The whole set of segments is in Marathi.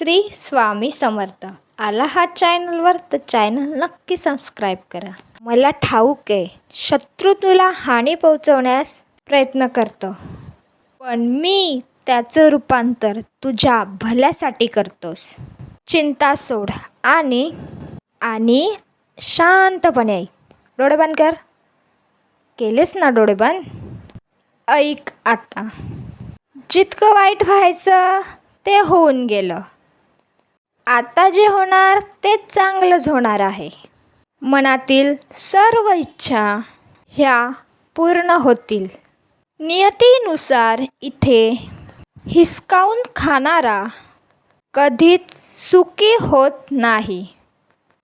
श्री स्वामी समर्थ. आला हा चॅनलवर तर चॅनल नक्की सबस्क्राईब करा. मला ठाऊक आहे शत्रू तुला हानी पोहोचवण्यास प्रयत्न करतो. पण मी त्याचं रूपांतर तुझ्या भल्यासाठी करतोस. चिंता सोड आणि आणि शांतपणे ऐक. डोळे बंद कर. केलेस ना डोळे बंद? ऐक आता. जितकं वाईट व्हायचं ते होऊन गेलं. आता जे होणार ते चांगलंच होणार आहे. मनातील सर्व इच्छा ह्या पूर्ण होतील. नियतीनुसार इथे हिसकावून खाणारा कधीच सुखी होत नाही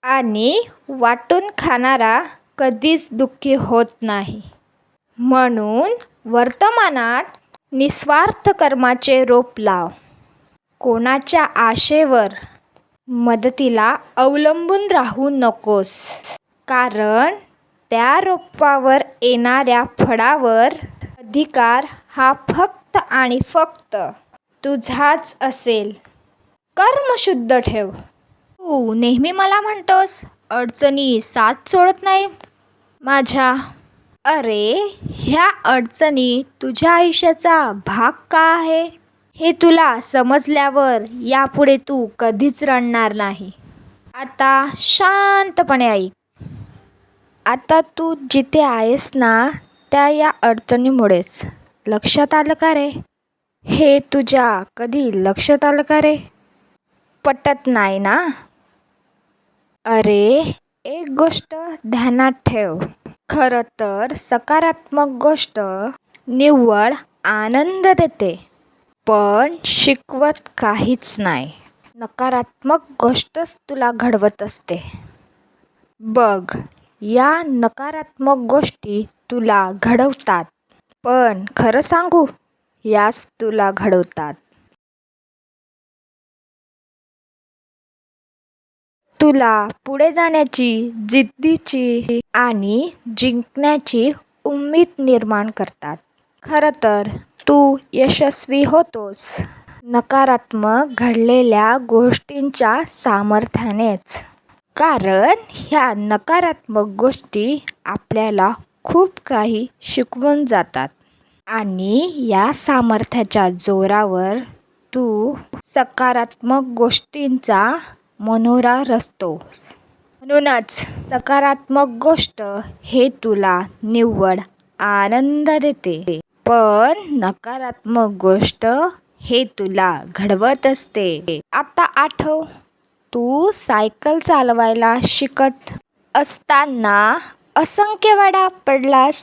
आणि वाटून खाणारा कधीच दुःखी होत नाही. म्हणून वर्तमानात निस्वार्थ कर्माचे रोप लाव. कोणाच्या आशेवर मदतीला अवलंबून राहू नकोस. कारण त्या रोपावर येणाऱ्या फळावर अधिकार हा फक्त आणि फक्त तुझाच असेल. कर्म शुद्ध ठेव. तू नेहमी मला म्हणतोस अडचणी साथ सोडत नाही. माझ्या अरे ह्या अडचणी तुझ्या आयुष्याचा भाग का आहे? हे तुला समजल्यावर यापुढे तू कधीच रडणार नाही. आता शांतपणे ऐक. आता तू जिथे आहेस ना त्या या अडचणीमुळेच. लक्षात आलं का रे? हे तुझ्या कधी लक्षात आलं का रे? पटत नाही ना? अरे एक गोष्ट ध्यानात ठेव. खरं तर सकारात्मक गोष्ट निव्वळ आनंद देते. पण शिकवत काहीच नाही. नकारात्मक गोष्टच तुला घडवत असते. बघ या नकारात्मक गोष्टी तुला घडवतात. पण खरं सांगू याच तुला घडवतात. तुला पुढे जाण्याची जिद्दीची आणि जिंकण्याची उम्मीद निर्माण करतात. खरं तर तू यशस्वी होतोस. नकारात्मक घडलेल्या गोष्टींच्या सामर्थ्यानेच. कारण ह्या नकारात्मक गोष्टी आपल्याला खूप काही शिकवून जातात. आणि या सामर्थ्याच्या जोरावर तू सकारात्मक गोष्टींचा मनोरा रचतोस. म्हणूनच सकारात्मक गोष्ट हे तुला निव्वळ आनंद देते. पण नकारात्मक गोष्ट हे तुला घडवत असते. आता आठव तू सायकल चालवायला शिकत असताना असंख्य वेळा पडलास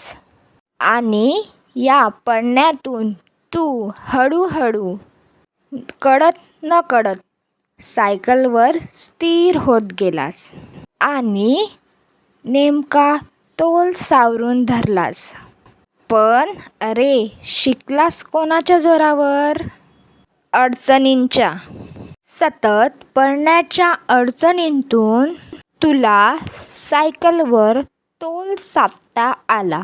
आणि या पडण्यातून तू हळूहळू कळत न कळत सायकलवर स्थिर होत गेलास आणि नेमका तोल सावरून धरलास. पण अरे शिकलास कोणाच्या जोरावर? अडचणींच्या. सतत पडण्याच्या अडचणींतून तुला सायकलवर तोल साधता आला.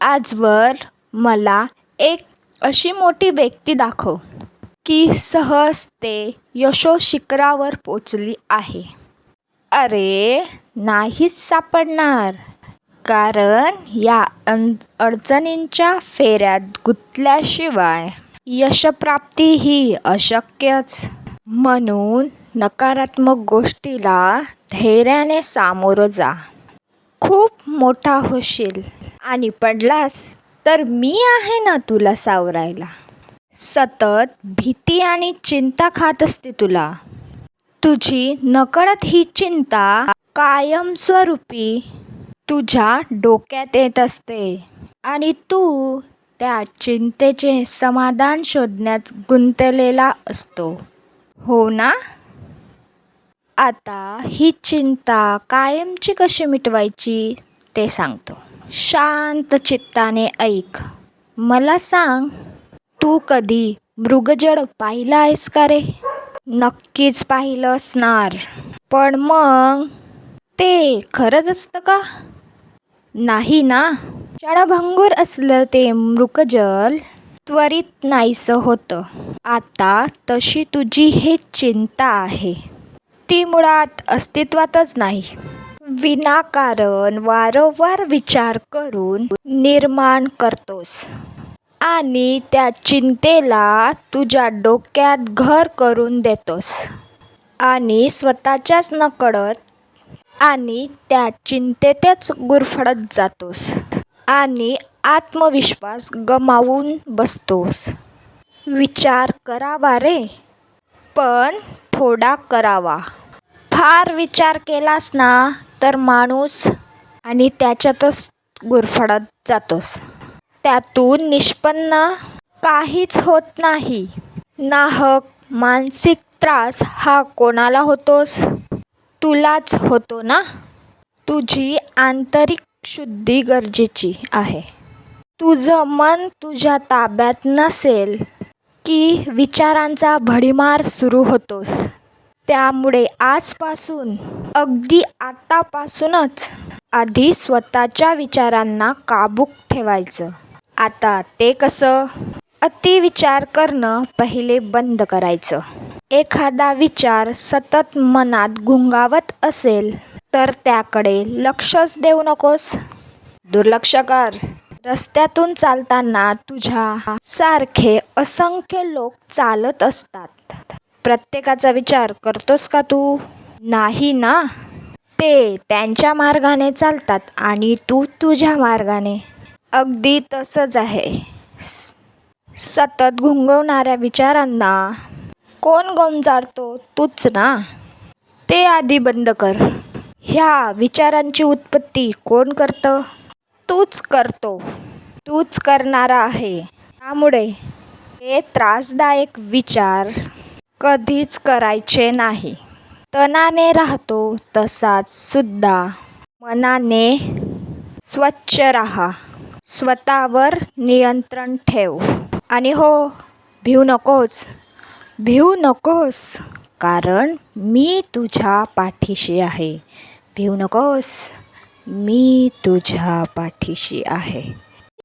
आजवर मला एक अशी मोठी व्यक्ती दाखव की सहज ते यशोशिखरावर पोचली आहे. अरे नाहीच सापडणार. कारण या अन अडचणींच्या फेऱ्यात गुंतल्याशिवाय यशप्राप्ती ही अशक्यच. म्हणून नकारात्मक गोष्टीला धैर्याने सामोरं जा. खूप मोठा होशील आणि पडलास तर मी आहे ना तुला सावरायला. सतत भीती आणि चिंता खात असते तुला. तुझी नकळत ही चिंता कायमस्वरूपी तुझ्या डोक्यात येत असते. आणि तू त्या चिंतेचे समाधान शोधण्यात गुंतलेला असतो. हो ना? आता ही चिंता कायमची कशी मिटवायची ते सांगतो. शांत चित्ताने ऐक. मला सांग तू कधी मृगजड पाहिलं आहेस का रे? नक्कीच पाहिलं असणार. पण मग ते खरंच असतं का? नाही ना? क्षणभंगूर असलं ते मृगजल त्वरित नाहीसं होतं. आता तशी तुझी ही चिंता आहे. ती मुळात अस्तित्वातच नाही. विनाकारण वारंवार विचार करून निर्माण करतोस. आणि त्या चिंतेला तुझ्या डोक्यात घर करून देतोस. आणि स्वतःच्याच नकळत आणि त्या चिंतेतच गुरफटत जातोस. आणि आत्मविश्वास गमावून बसतोस. विचार करावा रे. पण थोडा करावा. फार विचार केलास ना तर माणूस आणि त्याच्यातच गुरफटत जातोस. त्यातून निष्पन्न काहीच होत नाही. नाहक मानसिक त्रास हा कोणाला होतोस? तुलाच होतो ना? तुझी आंतरिक शुद्धी गरजेची आहे. तुझं मन तुझ्या ताब्यात नसेल की विचारांचा भडीमार सुरू होतोस. त्यामुळे आजपासून अगदी आतापासूनच आधी स्वतःच्या विचारांना काबूत ठेवायचं. आता ते कसं? अतिविचार करणं पहिले बंद करायचं. एखादा विचार सतत मनात घुंगावत असेल तर त्याकडे लक्षच देऊ नकोस. दुर्लक्ष कर. रस्त्यातून चालताना तुझ्या सारखे असंख्य लोक चालत असतात. प्रत्येकाचा विचार करतोस का तू? नाही ना? ते त्यांच्या मार्गाने चालतात आणि तू तुझ्या मार्गाने. अगदी तसंच आहे. सतत घुंगवणाऱ्या विचारांना. कोण गोंजारतो तूच ना. ते आधी बंद कर. ह्या विचारांची उत्पत्ती कोण करतं? तूच करतो. तूच करणारा आहे. त्यामुळे हे त्रासदायक विचार कधीच करायचे नाही. तणाने राहतो तसाच सुद्धा. मनाने स्वच्छ राहा. स्वतःवर नियंत्रण ठेव. आणि हो भिऊ नकोस. भिऊ नकोस कारण मी तुझ्या पाठीशी आहे. भिऊ नकोस मी तुझ्या पाठीशी आहे.